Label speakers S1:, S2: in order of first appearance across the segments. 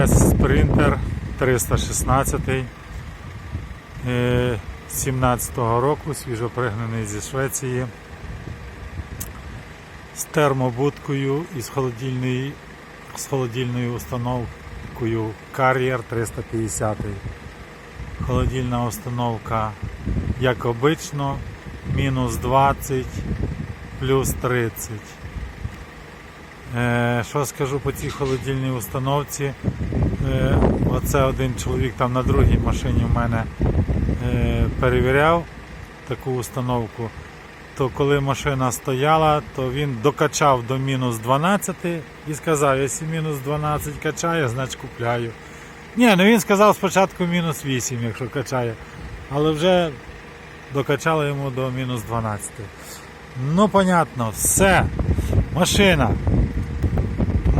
S1: Mercedes Sprinter 316 е, 17-го року, свіжопригнаний зі Швеції з термобудкою і з холодильною, з холодильною установкою Carrier 350. Холодильна установка, як обично, мінус 20, плюс 30. Е, що скажу по цій холодильній установці? Е, оце один чоловік там на другій машині в мене е, перевіряв таку установку. То коли машина стояла, то він докачав до мінус 12 і сказав, якщо мінус 12 качає, значить купляю. Ні, ну він сказав спочатку мінус 8, якщо качає. Але вже докачали йому до мінус 12. Ну, понятно, все. Машина.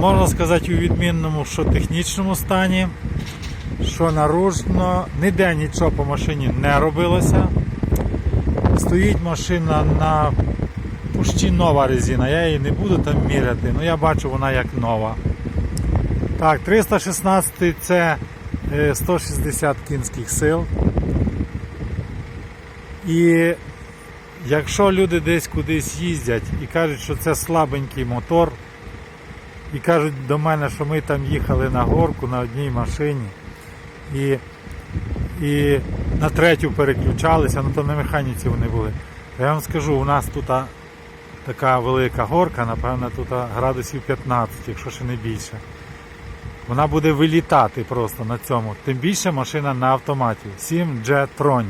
S1: Можна сказати, у відмінному, що технічному стані, що наружно, ніде нічого по машині не робилося. Стоїть машина на пущі нова резина, я її не буду там міряти, але я бачу вона як нова. Так, 316 це е, 160 кінських сил. І якщо люди десь кудись їздять і кажуть, що це слабенький мотор, і кажуть до мене, що ми там їхали на горку на одній машині і, і на третю переключалися, ну то на механіці вони були. Я вам скажу, у нас тут така велика горка, напевно, тут градусів 15, якщо ще не більше. Вона буде вилітати просто на цьому. Тим більше машина на автоматі. 7 Jetronic.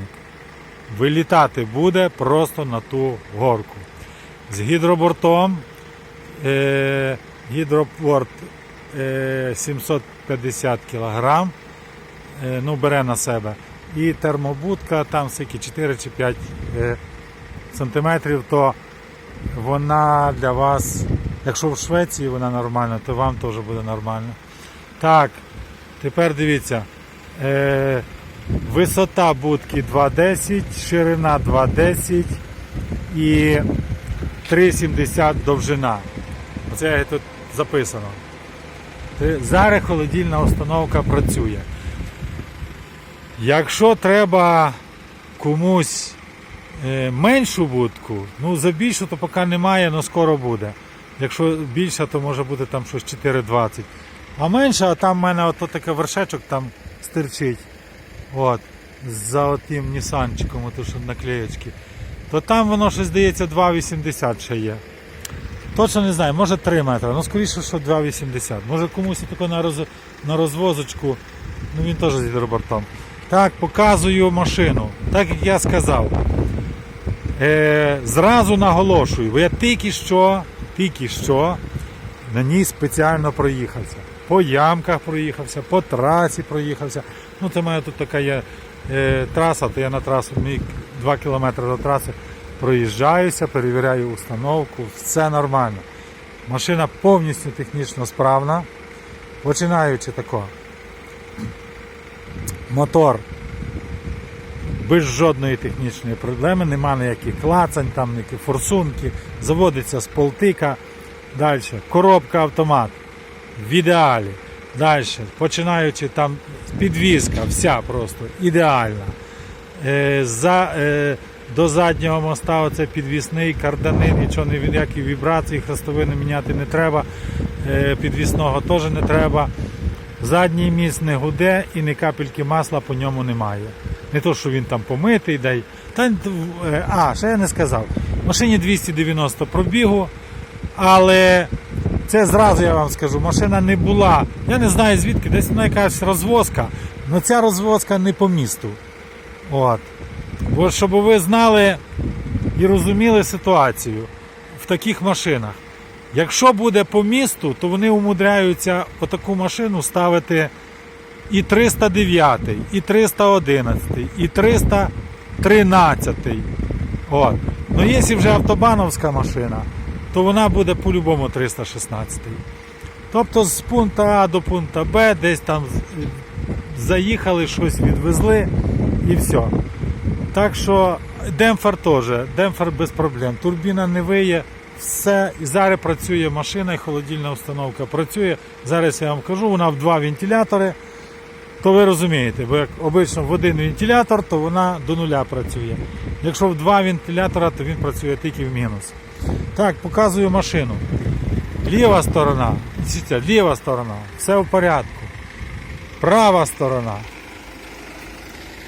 S1: Вилітати буде просто на ту горку. З гідробортом. Е- гідропорт е, 750 кг. Е, ну, бере на себе. І термобудка там скільки 4 чи 5 е, сантиметрів, то вона для вас, якщо в Швеції вона нормальна, то вам теж буде нормально. Так, тепер дивіться. Е, висота будки 2,10, ширина 2,10 і 3,70 довжина. Це тут записано. Зараз холодильна установка працює. Якщо треба комусь е, меншу будку, ну за більшу то поки немає, але скоро буде. Якщо більша, то може бути там щось 4,20. А менша, а там в мене ото такий вершечок там стирчить. От, за отим Нісанчиком, ото що наклеєчки. То там воно щось здається 2,80 ще є. Точно не знаю, може 3 метри, ну скоріше, що 2,80. Може комусь тако на, роз, на розвозочку, ну він теж з гідробортом. Так, показую машину, так як я сказав. Е, зразу наголошую, бо я тільки що, тільки що на ній спеціально проїхався. По ямках проїхався, по трасі проїхався. Ну, це має тут така є е, траса, то я на трасу, мій 2 кілометри до траси проїжджаюся, перевіряю установку, все нормально. Машина повністю технічно справна. Починаючи тако. Мотор без жодної технічної проблеми, нема ніяких клацань, там ніякі форсунки, заводиться з полтика. Далі. Коробка автомат. В ідеалі. Далі. Починаючи там підвізка, вся просто ідеальна. Е, за, е, до заднього моста оце підвісний карданин, нічого ніякі вібрації, хрестовини міняти не треба. Е, підвісного теж не треба. Задній міст не гуде і ні капельки масла по ньому немає. Не то, що він там помитий, дай. Та, е, а, ще я не сказав. Машині 290 пробігу, але це зразу я вам скажу, машина не була. Я не знаю звідки, десь вона якась розвозка, але ця розвозка не по місту. От. Бо щоб ви знали і розуміли ситуацію в таких машинах. Якщо буде по місту, то вони умудряються отаку машину ставити і 309, і 311, і 313. От. Ну якщо вже автобановська машина, то вона буде по-любому 316. Тобто з пункту А до пункту Б десь там заїхали, щось відвезли і все. Так що демпфер теж, демпфер без проблем. Турбіна не виє, все. І зараз працює машина, і холодильна установка працює. Зараз я вам кажу, вона в два вентилятори. То ви розумієте, бо як обично в один вентилятор, то вона до нуля працює. Якщо в два вентилятора, то він працює тільки в мінус. Так, показую машину. Ліва сторона, ліва сторона, все в порядку. Права сторона.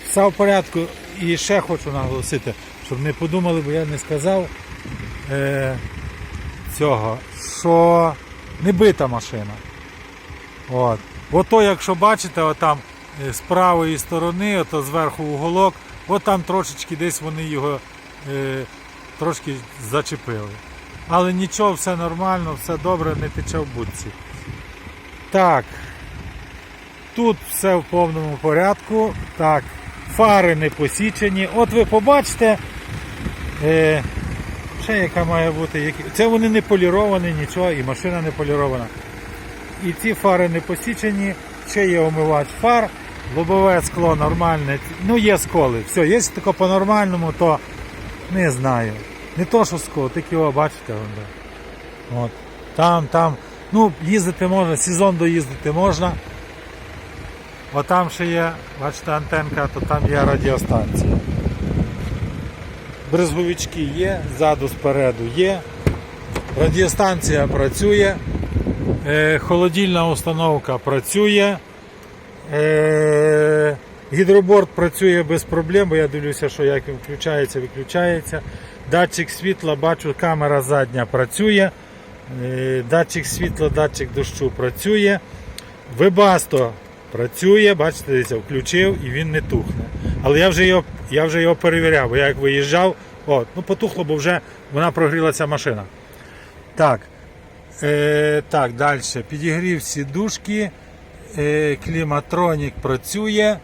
S1: Все в порядку. І ще хочу наголосити, щоб не подумали, бо я не сказав е, цього, що не бита машина. От. Ото, якщо бачите, отам е, з правої сторони, ото зверху уголок, от там трошечки десь вони його е, трошки зачепили. Але нічого, все нормально, все добре, не тече в будці. Так. Тут все в повному порядку. Так, фари не посічені. От ви побачите, е, ще яка має бути. Це вони не поліровані, нічого, і машина не полірована. І ці фари не посічені, ще є омивач фар, лобове скло нормальне. Ну є сколи. Все, якщо тако по-нормальному, то не знаю. Не то, що скло, тільки його бачите. От. Там, там. Ну, їздити можна, сезон доїздити можна. От там ще є, бачите, антенка, то там є радіостанція. Брезговички є, ззаду спереду є. Радіостанція працює. Е, холодильна установка працює. Е, гідроборд працює без проблем, бо я дивлюся, що як він включається, виключається. Датчик світла, бачу, камера задня працює. Е, датчик світла, датчик дощу працює. Вебасто працює, бачите, дивіться, включив і він не тухне. Але я вже його, я вже його перевіряв, бо я як виїжджав, о, ну потухло, бо вже вона прогрілася машина. Так. Е, так, далі. Підігрів сідушки. Е, кліматронік працює.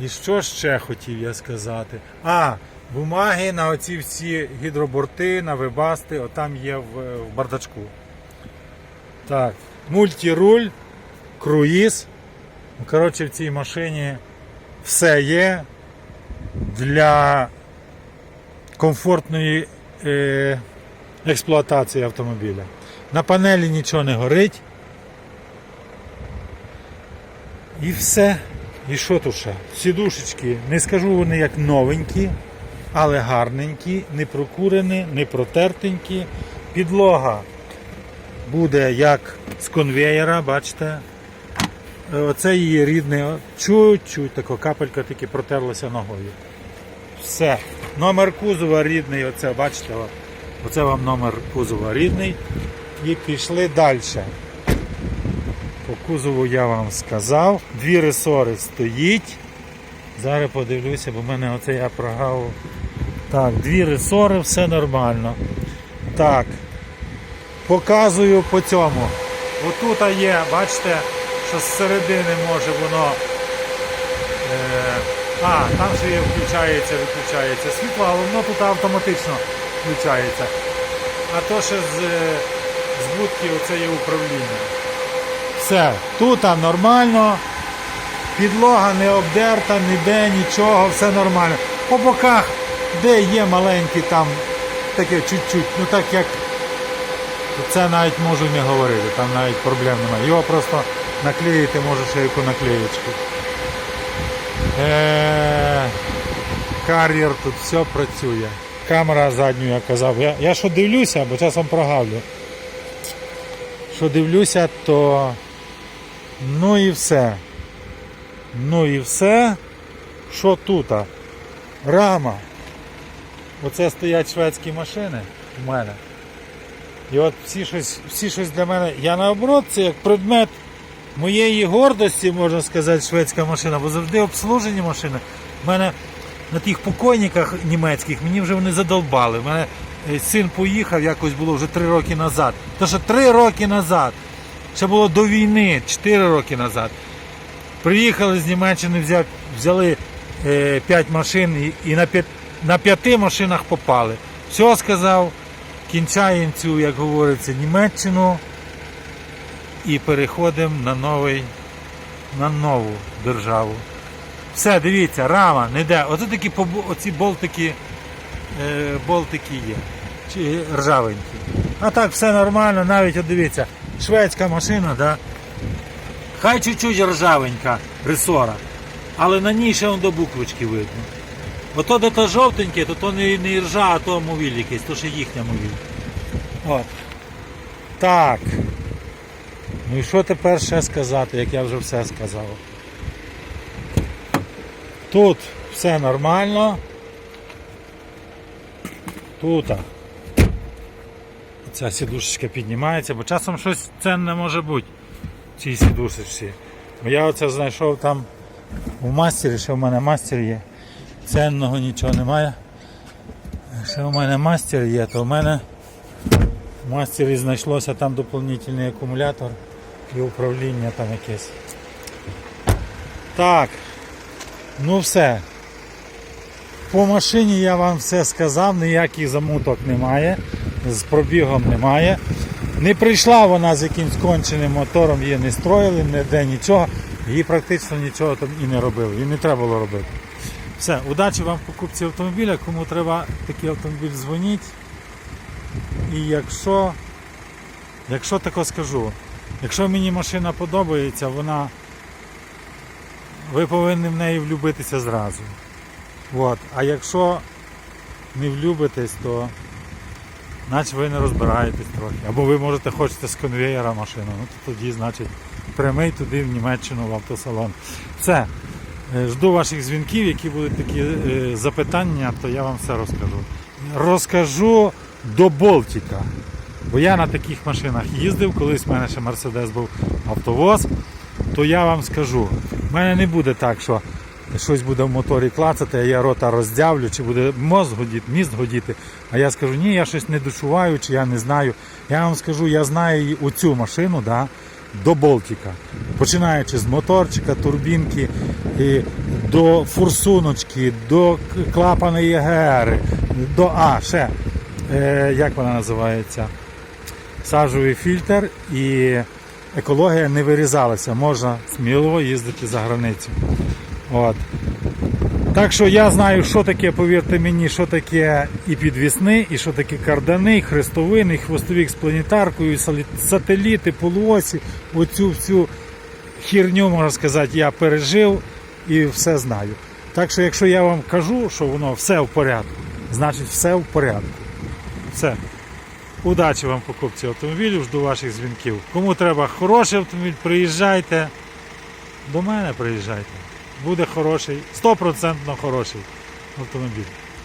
S1: І що ще хотів я сказати? А, бумаги на оці всі гідроборти, на вебасти, отам є в, в бардачку. Так, мультируль, круїз. Ну, Коротше, в цій машині все є для комфортної е, експлуатації автомобіля. На панелі нічого не горить. І все. І що тут ще? Сідушечки, не скажу вони як новенькі, але гарненькі, не прокурені, не протертенькі. Підлога буде як з конвеєра, бачите. Оце її рідне, чуть-чуть тако капелька тільки протерлася ногою. Все. Номер кузова рідний, оце бачите, оце вам номер кузова рідний. І пішли далі. По кузову я вам сказав. Дві ресори стоїть. Зараз подивлюся, бо в мене оце я прогав. Так, дві ресори, все нормально. Так. Показую по цьому. Отут є, бачите, що зсередини може воно. Е, а, там ще є включається, виключається світло, але воно тут автоматично включається. А то ще з, е, з будки оце є управління. Все, тут нормально. Підлога не обдерта, ніде нічого, все нормально. По боках, де є маленькі там, таке чуть-чуть, ну так як це навіть можу не говорити, там навіть проблем немає. Його просто наклеїти може ще яку наклеєчку. Е, Кар'єр тут все працює. Камера задню я казав. Я, я що дивлюся, бо часом прогавлю. Що дивлюся, то ну і все. Ну і все. Що тут? Рама. Оце стоять шведські машини у мене. І от всі щось, всі щось для мене. Я наоборот, це як предмет моєї гордості, можна сказати, шведська машина, бо завжди обслужені машини. У мене на тих покойниках німецьких мені вже вони задолбали. У мене е, син поїхав, якось було вже три роки назад. То що три роки назад, ще було до війни, чотири роки назад. Приїхали з Німеччини, взяли е, 5 машин і, на, п'ят, на п'яти машинах попали. Все сказав, кінчаємо цю, як говориться, Німеччину і переходимо на новий, на нову державу. Все, дивіться, рама, не де. Оце такі оці болтики, е, болтики є. чи ржавенькі. А так все нормально, навіть от дивіться, шведська машина, да? хай чуть-чуть ржавенька ресора, але на ній ще до буквочки видно. Ото де то жовтеньке, то то не, не ржа, а то мовіль якийсь, то ще їхня мовіль. От. Так. Ну і що тепер ще сказати, як я вже все сказав? Тут все нормально. Тут. Ця сідушечка піднімається, бо часом щось ценне може бути в цій сідушечці. Бо я оце знайшов там у мастері, ще в мене мастер є. Ценного нічого немає. Ще в мене мастер є, то в мене в мастері знайшлося там доповнительний акумулятор і управління там якесь. Так, ну все. По машині я вам все сказав, ніяких замуток немає, з пробігом немає. Не прийшла вона з якимсь конченим мотором, її не строїли, ніде нічого, її практично нічого там і не робили, і не треба було робити. Все, удачі вам в покупці автомобіля. Кому треба такий автомобіль, дзвоніть. І якщо, якщо тако скажу, якщо мені машина подобається, вона ви повинні в неї влюбитися зразу. От. А якщо не влюбитесь, то наче ви не розбираєтесь трохи. Або ви можете хочете з конвеєра машину, ну то тоді, значить, прямий туди в Німеччину в автосалон. Все. Е, Жду ваших дзвінків, які будуть такі е, запитання, то я вам все розкажу. Розкажу до Болтика. Бо я на таких машинах їздив, колись в мене ще Мерседес був автовоз, то я вам скажу, в мене не буде так, що щось буде в моторі клацати, а я рота роздявлю, чи буде мозг годіти, міст годіти. А я скажу, ні, я щось не дочуваю, чи я не знаю. Я вам скажу, я знаю оцю машину, да, до Болтика. Починаючи з моторчика, турбінки, і до форсуночки, до клапана ЄГР, до А, ще, е, як вона називається? Сажовий фільтр і екологія не вирізалася. Можна сміливо їздити за границю. От. Так що я знаю, що таке, повірте мені, що таке і підвісни, і що таке кардани, і хрестовини, і хвостовік з планетаркою, і сателіти, полуосі. Оцю всю хірню, можна сказати, я пережив і все знаю. Так що, якщо я вам кажу, що воно все в порядку, значить все в порядку. Все. Удачі вам покупці автомобілів, жду ваших дзвінків. Кому треба хороший автомобіль, приїжджайте. До мене приїжджайте. Буде хороший, стопроцентно хороший автомобіль.